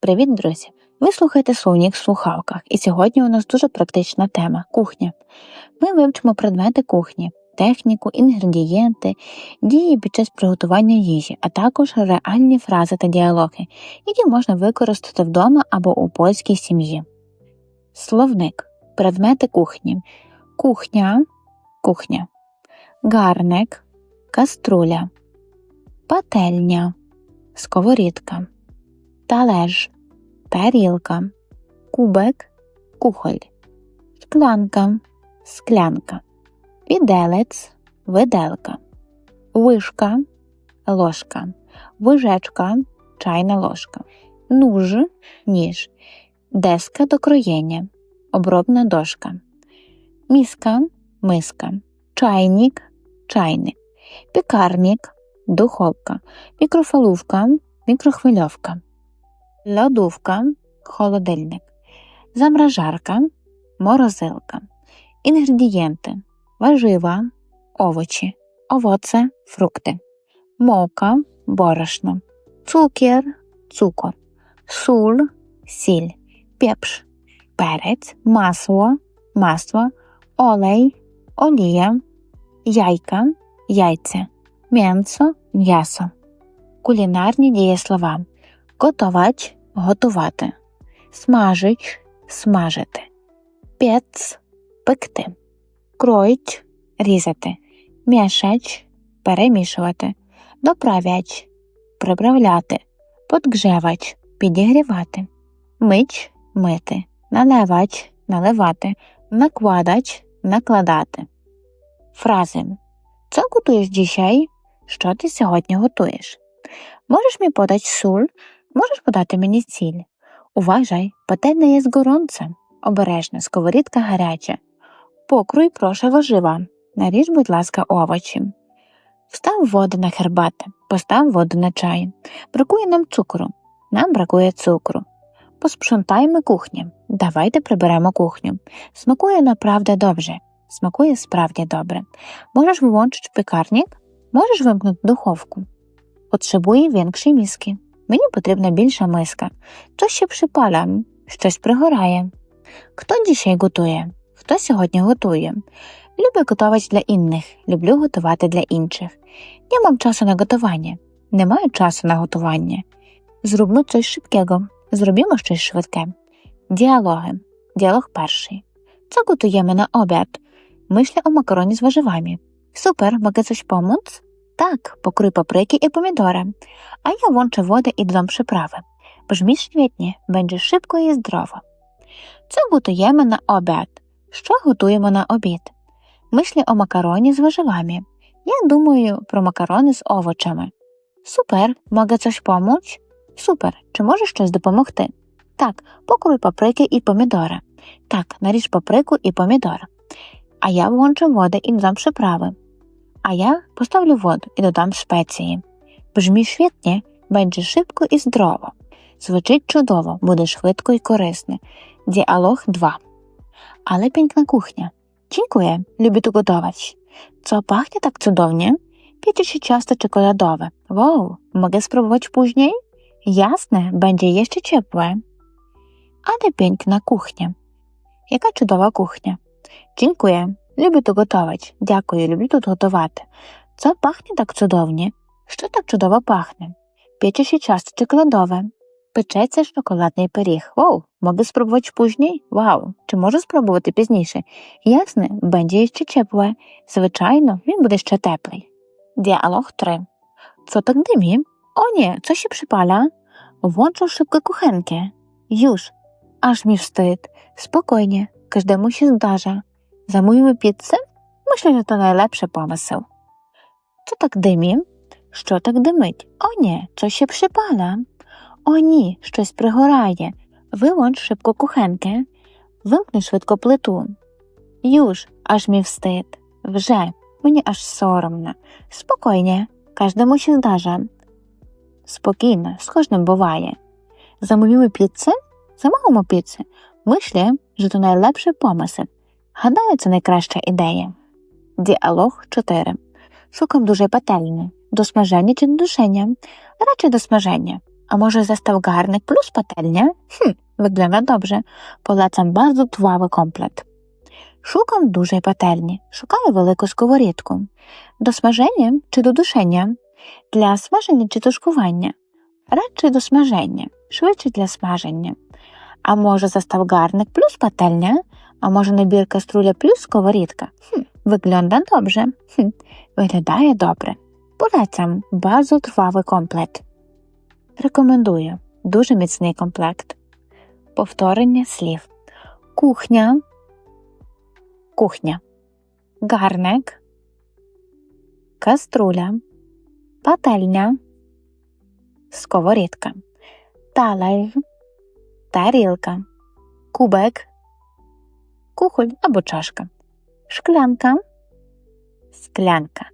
Привіт, друзі! Ви слухаєте словник в слухавках, і сьогодні у нас дуже практична тема кухня. Ми вивчимо предмети кухні, техніку, інгредієнти, дії під час приготування їжі, а також реальні фрази та діалоги, які можна використати вдома або у польській сім'ї. Словник. Предмети кухні, кухня, кухня, гарник, каструля, пательня, сковорідка талеж, тарілка, кубик, кухоль, шклянка, склянка, віделець, виделка, вишка, ложка, вижечка, чайна ложка, нуж, ніж, деска до кроєння, обробна дошка, міска, миска, чайник, чайник, пікарник, духовка, мікрофалувка, мікрохвильовка льодовка, холодильник, замражарка, морозилка, інгредієнти, важива, овочі, овоце, фрукти, мовка, борошно, цукер, цукор, суль, сіль, пепш, перець, масло, масло, олей, олія, яйка, яйця, м'ясо, м'ясо. Кулінарні дієслова готовач готувати, смажить смажити, пец пекти, кроїть різати, мішач перемішувати, доправляч приправляти, подгжевач підігрівати, мич мити, наливач наливати, накладач накладати. Фрази. Co gotujesz dzisiaj? Що ти сьогодні готуєш? Можеш мені подати суль? Можеш подати мені сіль? Уважай, пательня є горонце. Обережно, сковорідка гаряча. Покруй, прошу вожива. Наріж, будь ласка, овочі. Встав воду на хербати, постав воду на чай. Бракує нам цукру. Нам бракує цукру. Поспшунтаймо кухню. Давайте приберемо кухню. Смакує направда добре. Смакує справді добре. Можеш вłączyć пекарник? Можеш вимкнути духовку? Потребує większej миски. Мені потрібна більша миска. То ще припаля, щось пригорає. Хто дішей готує? Хто сьогодні готує? Люблю готувати для інних, люблю готувати для інших. Не мам часу на готування. Не маю часу на готування. Зроблю щось швидкого. Зробімо щось швидке. Діалоги. Діалог перший. Co gotujemy na obiad? Myślę o makaronie z warzywami. Super, mogę coś pomóc? Tak, pokrój papryki i pomidory. A ja włączę wodę i dodam przyprawy. Brzmi świetnie, będzie szybko i zdrowo. Co gotujemy na obiad? Що готуємо на обід? Myślę o makaronie z warzywami. Я думаю про макарони з овочами. Супер, mogę coś pomóc? Супер, чи можеш щось допомогти? Так, покруй паприки і помідори. Так, наріж паприку і помідори. А я вłączę воду і додам przyprawy. A ja поставлю воду і додам спеції. Бжмі świetnie, będzie szybko і здорово. Звучить чудово, буде швидко і корисне. Діалог 2. Ale piękna kuchnia. Dziękuję, lubię tu gotować. Co pachnie tak cudownie? Piecze się ciasto czekoladowe. Wow, mogę spróbować później? Jasne, będzie jeszcze ciepłe. Ale piękna kuchnia. Jaka cudowna kuchnia. Dziękuję, Люблю тут готувати. Дякую, люблю тут готувати. Це пахне так чудовні. Що так чудово пахне? Печеше часто чоколадове. Печеться шоколадний пиріг. Вау, можу спробувати пізніше? Вау, чи можу спробувати пізніше? Ясне, буде ще тепле. Звичайно, він буде ще теплий. Діалог 3. Co tak dymi? O nie, co się przypala? Włączą szybko kuchenkę. Już. Aż mi wstyd. Spokojnie, każdemu się zdarza. Zamówimy pizzę? Myślę, że to najlepszy pomysł. Co tak dymi? Що так димить? О, ні, coś się przypala. О, ні, щось пригорає. Вилонч шибко кухенки. Вимкни швидко плиту. Юж, аж мій встид. Вже, мені аж соромно. Спокійnie, każdemu się zdarza. Спокійно, з кожним буває. Замовимо піци? Замовимо піци. Myślę, że to najlepszy pomysł. Гадаю, це найкраща ідея. Діалог 4. Шукам дуже пательні. До смаження чи до душення? Радше до смаження. A może zestaw garnek plus patelnia? Hm, wygląda dobrze. Polecam bardzo trwały komplet. Szukam dużej patelni. Szukаю велику сковорідку. До смаження чи до душення? Для смаження чи тушкування? Радше до смаження, швидше для смаження. А може застав гарник плюс пательня? А може набір каструля плюс сковорідка? Хм, виглядає добре. Хм, виглядає добре. Поlecam bardzo комплект. Рекомендую. Дуже міцний комплект. Повторення слів. Кухня. Кухня. Гарник. Каструля. Пательня. Сковорідка. Талер. Тарілка. Кубик. Кухоль або чашка. Шклянка. Склянка.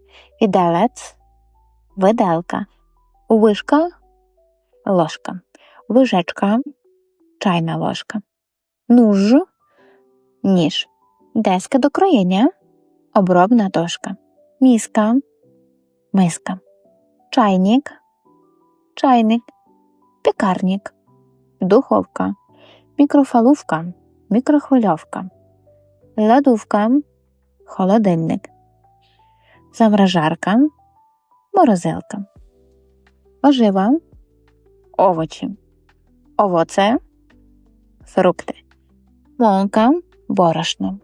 Віделець. Виделка. Вишка. Ложка. Вижечка. Чайна ложка. Нуж. Ніж. Деска до кроєння. Обробна дошка. Міска. Миска. Чайник. Чайник. Пекарник. Духовка. Мікрофалувка. Мікрохвильовка. Ладувка. Холодильник. Замражарка. Морозилка. Ожива. Овочі. Овоце. Фрукти. Монка. Борошно.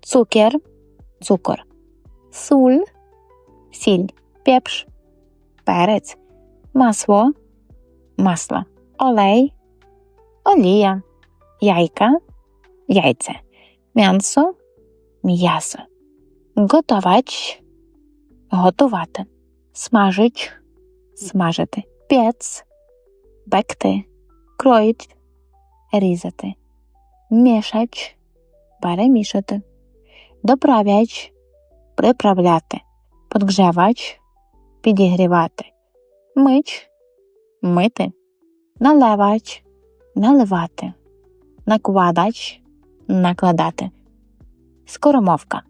Цукер. Цукор. Суль. Сіль. Пепш. Перець. Масло. Масло. Олей. Олія. Яйка. Яйце. М'ясо. М'ясо. Готовач. Готувати. Смажить. Смажити. Пец. Бекти. Кроїть. Різати. Мішач. Перемішати. Доправляч. Приправляти. Подгрівач. Підігрівати. Мич. Мити. Наливач. Наливати. Накладач. Накладати. Скоромовка.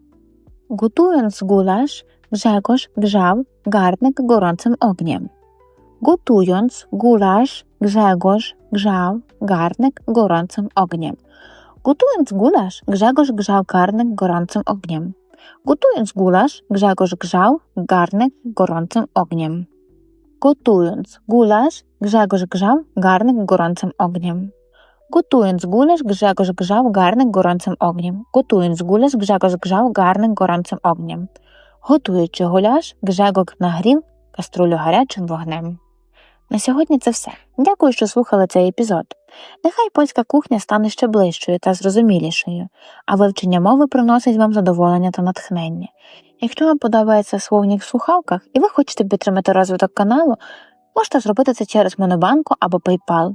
Gotując gulasz, Grzegorz grzał garnek gorącym ogniem. Gotując gulasz, Grzegorz grzał garnek gorącym ogniem. Gotując gulasz, Grzegorz grzał garnek gorącym ogniem. Gotując gulasz, Grzegorz grzał garnek gorącym ogniem. Gotując gulasz, Grzegorz grzał garnek gorącym ogniem. Gotując gulasz, Grzegorz grzał garnek gorącym ogniem. Gotując gulasz, Grzegorz grzał garnek gorącym ogniem. Готуючи гуляш, Гжегок нагрів каструлю гарячим вогнем. На сьогодні це все. Дякую, що слухали цей епізод. Нехай польська кухня стане ще ближчою та зрозумілішою, а вивчення мови приносить вам задоволення та натхнення. Якщо вам подобається словник в слухавках і ви хочете підтримати розвиток каналу, можете зробити це через Монобанку або PayPal.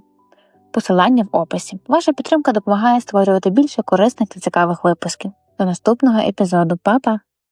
Посилання в описі. Ваша підтримка допомагає створювати більше корисних та цікавих випусків. До наступного епізоду, Па-па!